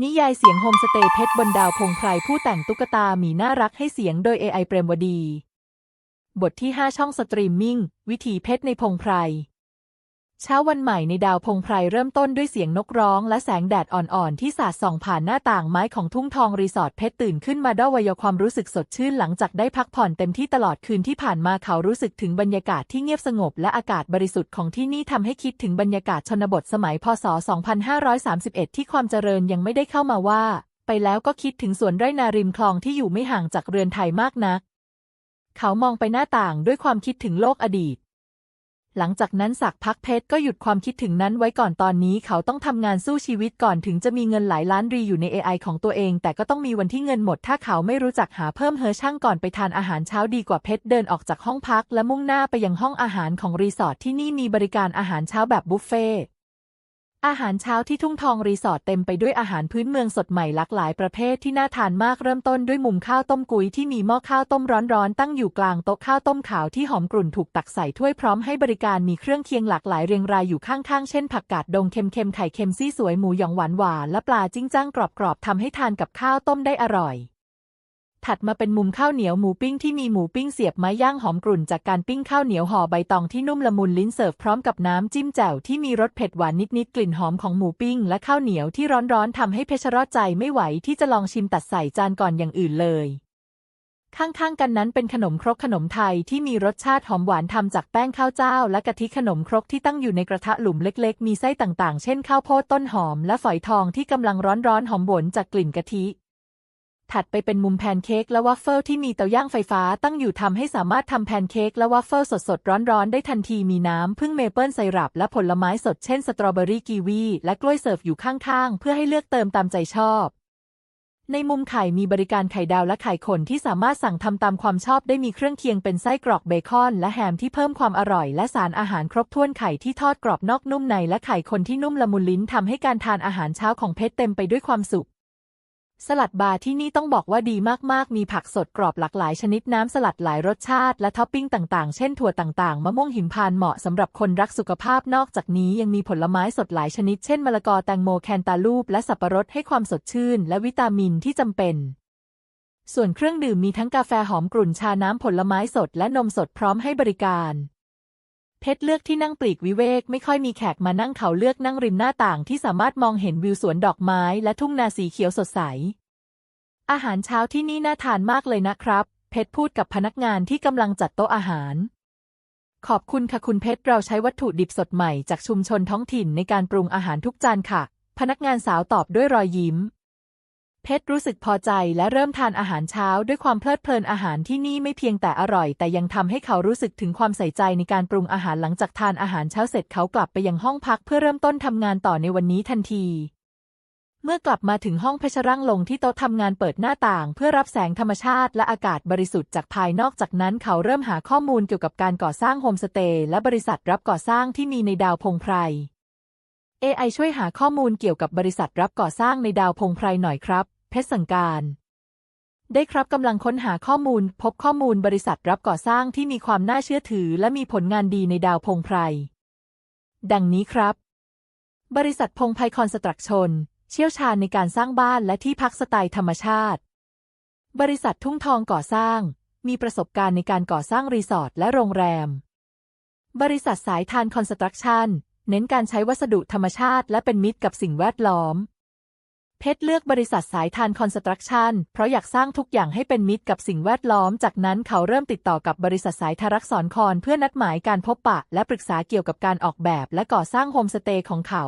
นิยายเสียงโฮมสเตย์เพชรบนดาวพงไพรผู้แต่งตุ๊กตาหมีน่ารักให้เสียงโดย AI เปรมวดี บทที่ 5 ช่องสตรีมมิ่ง วิถีเพชรในพงไพร เช้าวันใหม่ในดาวพงไพรเริ่มต้นด้วยเสียงนกร้องและแสงแดดอ่อนๆ ที่สาดส่องผ่านหน้าต่างไม้ของทุ่งทองรีสอร์ทเพชรตื่นขึ้นมาด้วยวัยความรู้สึกสดชื่นหลังจากได้พักผ่อนเต็มที่ตลอดคืนที่ผ่านมาเขารู้สึกถึงบรรยากาศที่เงียบสงบและอากาศบริสุทธิ์ของที่นี่ทำให้คิดถึงบรรยากาศชนบทสมัยพศ 2531 ที่ความเจริญยังไม่ได้เข้ามาว่า ไปแล้วก็คิดถึงสวนไร่นาริมคลองที่อยู่ไม่ห่างจากเรือนไทยมากนัก เขามองไปหน้าต่างด้วยความคิดถึงโลกอดีต หลังจากนั้นสักพักเพชรก็หยุดความคิดถึงนั้นไว้ก่อนตอนนี้เขาต้องทำงานสู้ชีวิตก่อนถึงจะมีเงินหลายล้านรีอยู่ใน AI ของตัวเอง แต่ก็ต้องมีวันที่เงินหมด ถ้าเขาไม่รู้จักหาเพิ่มเฮอช่างก่อนไปทานอาหารเช้าดีกว่าเพชรเดินออกจากห้องพัก และมุ่งหน้าไปยังห้องอาหารของรีสอร์ทที่นี่มีบริการอาหารเช้าแบบบุฟเฟ่ อาหารเช้าที่ทุ่งทองรีสอร์ทเต็มไปด้วยอาหารพื้นเมืองสดใหม่หลากหลายประเภทที่น่าทานมากเริ่มต้นด้วยมุมข้าวต้มกุยที่มีหม้อข้าวต้มร้อนๆ ตั้งอยู่กลางโต๊ะข้าวต้มขาวที่หอมกลุ่นถูกตักใส่ถ้วยพร้อมให้บริการมีเครื่องเคียงหลากหลายเรียงรายอยู่ข้างๆ เช่นผักกาดดงเค็มๆไข่เค็มซี่สวยหมูหยองหวานหวานและปลาจิ้งจ้างกรอบๆทำให้ทานกับข้าวต้มได้อร่อย ถัดมาเป็นมุมข้าวเหนียวหมูปิ้งที่มีหมูปิ้งเสียบไม้ย่างหอมกลุ่นจากการปิ้งข้าวเหนียวห่อใบตองที่นุ่มละมุนลิ้นเสิร์ฟพร้อมกับน้ำจิ้มแจ่วที่มีรสเผ็ดหวานนิดๆกลิ่นหอมของหมูปิ้งและข้าวเหนียวที่ร้อนๆทำให้เพชรรอดใจไม่ไหวที่จะลองชิมตัดใส่จานก่อนอย่างอื่นเลย ข้างๆกันนั้นเป็นขนมครกขนมไทยที่มีรสชาติหอมหวานทำจากแป้งข้าวเจ้า และกะทิขนมครกที่ตั้งอยู่ในกระทะหลุมเล็ก ๆ มีไส้ต่างๆ เช่นข้าวโพดต้นหอม และฝอยทองที่กำลังร้อนๆหอมหวนจากกลิ่นกะทิ ถัดไปเป็นมุมแพนเค้กและวัฟเฟิลที่มีเตาย่างไฟฟ้าตั้งอยู่ทำให้สามารถทำแพนเค้กและวัฟเฟิลสดๆ ร้อนๆ ได้ทันทีมีน้ำพึ่งเมเปิลไซรัปและผลไม้สดเช่นสตรอเบอรี่กีวีและกล้วยเสิร์ฟอยู่ข้างๆ เพื่อให้เลือกเติมตามใจชอบ ในมุมไข่มีบริการไข่ดาวและไข่ขนที่สามารถสั่งทำตามความชอบได้มีเครื่องเคียงเป็นไส้กรอกเบคอน และแฮมที่เพิ่มความอร่อย และสารอาหารครบถ้วนไข่ที่ทอดกรอบนอกนุ่มในและไข่คนที่นุ่มละมุนลิ้นทำให้การทานอาหารเช้าของเพชรเต็มไปด้วยความสุข สลัดบาร์ที่นี่ต้องบอกว่าดีมากๆ มีผักสดกรอบหลากหลายชนิดน้ำสลัดหลายรสชาติและท็อปปิ้งต่างๆ เช่นถั่วต่างๆ มะม่วงหิมพานต์เหมาะสำหรับคนรักสุขภาพนอกจากนี้ยังมีผลไม้สดหลายชนิด เช่นมะละกอแตงโมแคนตาลูป และสับปะรดให้ความสดชื่น และวิตามินที่จำเป็น ส่วนเครื่องดื่มมีทั้งกาแฟหอมกลุ่นชาน้ำผลไม้สดและนมสดพร้อมให้บริการ เพชรเลือกที่นั่งปลีกวิเวกไม่ค่อยมีแขกมานั่งเขาเลือกนั่งริมหน้าต่างที่สามารถมองเห็นวิวสวนดอกไม้และทุ่งนาสีเขียวสดใส อาหารเช้าที่นี่น่าทานมากเลยนะครับ เพชรพูดกับพนักงานที่กำลังจัดโต๊ะอาหาร ขอบคุณค่ะคุณเพชรเราใช้วัตถุดิบสดใหม่จากชุมชนท้องถิ่นในการปรุงอาหารทุกจานค่ะ พนักงานสาวตอบด้วยรอยยิ้ม เพชรรู้สึกพอใจและเริ่มทานอาหารเช้าด้วยความเพลิดเพลินอาหารที่นี่ไม่เพียงแต่อร่อย แต่ยังทำให้เขารู้สึกถึงความใส่ใจในการปรุงอาหารหลังจากทานอาหารเช้าเสร็จเขากลับไปยังห้องพักเพื่อเริ่มต้นทำงานต่อในวันนี้ทันที เมื่อกลับมาถึงห้องเพชรร่างลงที่โต๊ะทำงานเปิดหน้าต่าง เพื่อรับแสงธรรมชาติและอากาศบริสุทธิ์จากภายนอกจากนั้นเขาเริ่มหาข้อมูลเกี่ยวกับการก่อสร้างโฮมสเตย์และบริษัทรับก่อสร้างที่มีในดาวพงไพร AI ช่วยหาข้อมูลเกี่ยวกับบริษัทรับก่อสร้างในดาวพงไพรหน่อยครับ เพชรสังการ ได้ครับกำลังค้นหาข้อมูล พบข้อมูลบริษัทรับก่อสร้างที่มีความน่าเชื่อถือ และมีผลงานดีในดาวพงไพร ดังนี้ครับ บริษัทพงไพรคอนสตรักชั่นเชี่ยวชาญในการสร้างบ้านและที่พักสไตล์ธรรมชาติ บริษัททุ่งทองก่อสร้าง มีประสบการณ์ในการก่อสร้างรีสอร์ทและโรงแรม บริษัทสายทานคอนสตรักชั่น เน้นการใช้วัสดุธรรมชาติและเป็นมิตรกับสิ่งแวดล้อม เพชรเลือกบริษัทสายทานคอนสตรักชั่นเพราะอยากสร้างทุกอย่างให้เป็นมิตรกับสิ่งแวดล้อม จากนั้นเขาเริ่มติดต่อกับบริษัทสายทารักษรคอนเพื่อนัดหมายการพบปะ และปรึกษาเกี่ยวกับการออกแบบและก่อสร้างโฮมสเตย์ของเขา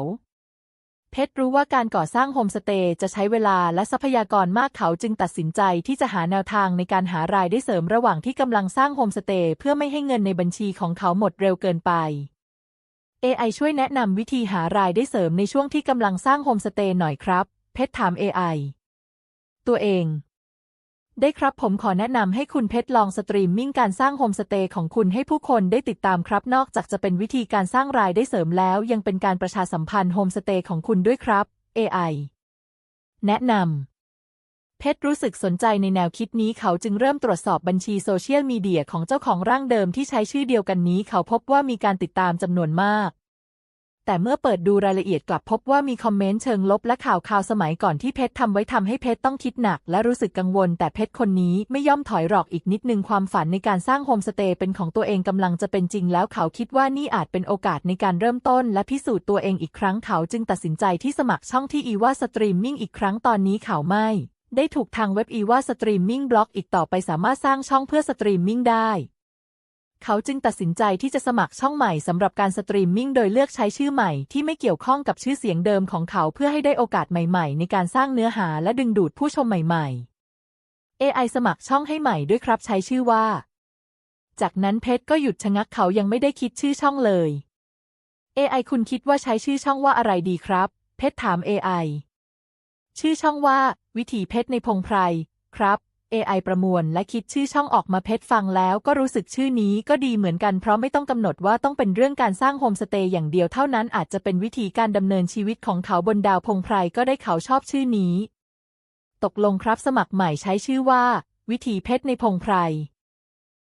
เพชรรู้ว่าการก่อสร้างโฮมสเตย์จะใช้เวลาและทรัพยากรมากเขาจึงตัดสินใจที่จะหาแนวทางในการหารายได้เสริมระหว่างที่กำลังสร้างโฮมสเตย์เพื่อไม่ให้เงินในบัญชีของเขาหมดเร็วเกินไป AI ช่วยแนะนำวิธีหารายได้เสริมในช่วงที่กำลังสร้างโฮมสเตย์หน่อยครับ เพชรถาม AI ตัวเอง ได้ครับผมขอแนะนำให้คุณเพชรลองสตรีมมิ่งการสร้างโฮมสเตย์ของคุณให้ผู้คนได้ติดตามครับ นอกจากจะเป็นวิธีการสร้างรายได้เสริมแล้ว ยังเป็นการประชาสัมพันธ์โฮมสเตย์ของคุณด้วยครับ AI แนะนำ เพชรรู้สึกสนใจในแนวคิดนี้เขาจึงเริ่มตรวจสอบบัญชีโซเชียลมีเดียของเจ้าของร่างเดิมที่ใช้ชื่อเดียวกันนี้ เขาพบว่ามีการติดตามจำนวนมาก แต่เมื่อเปิดดูรายละเอียดกลับพบว่ามีคอมเมนต์เชิงลบและข่าวข่าวสมัยก่อนที่เพชรทำไว้ทำให้เพชรต้องคิดหนัก และรู้สึกกังวล แต่เพชรคนนี้ไม่ย่อมถอยหรอกอีกนิดนึงความฝันในการสร้างโฮมสเตย์เป็นของตัวเองกำลังจะเป็นจริงแล้วเขาคิดว่านี่อาจเป็นโอกาสในการเริ่มต้น และพิสูจน์ตัวเองอีกครั้งเขาจึงตัดสินใจที่สมัครช่องที่อีว่าสตรีมมิ่งอีกครั้งตอนนี้เขาไม่ ได้ถูกทางเว็บอีว่าสตรีมมิ่งบล็อกอีกต่อไปสามารถสร้างช่องเพื่อสตรีมมิ่งได้ เขาจึงตัดสินใจที่จะสมัครช่องใหม่สำหรับการสตรีมมิ่งโดยเลือกใช้ชื่อใหม่ที่ไม่เกี่ยวข้องกับชื่อเสียงเดิมของเขาเพื่อให้ได้โอกาสใหม่ๆ ในการสร้างเนื้อหาและดึงดูดผู้ชมใหม่ ๆ AI สมัครช่องให้ใหม่ด้วยครับใช้ชื่อว่า จากนั้นเพชรก็หยุดชะงักเขายังไม่ได้คิดชื่อช่องเลย AI คุณคิดว่าใช้ชื่อช่องว่าอะไรดีครับ เพชรถาม AI ชื่อช่องว่า วิถีเพชรในพงไพรครับ AI ประมวลและคิดชื่อช่องออกมาเพชรฟังแล้วก็รู้สึกชื่อนี้ก็ดีเหมือนกันเพราะไม่ต้องกำหนดว่าต้องเป็นเรื่องการสร้างโฮมสเตย์อย่างเดียวเท่านั้นอาจจะเป็นวิธีการดำเนินชีวิตของเขาบนดาวพงไพรก็ได้เขาชอบชื่อนี้ ตกลงครับสมัครใหม่ใช้ชื่อว่า วิถีเพชรในพงไพร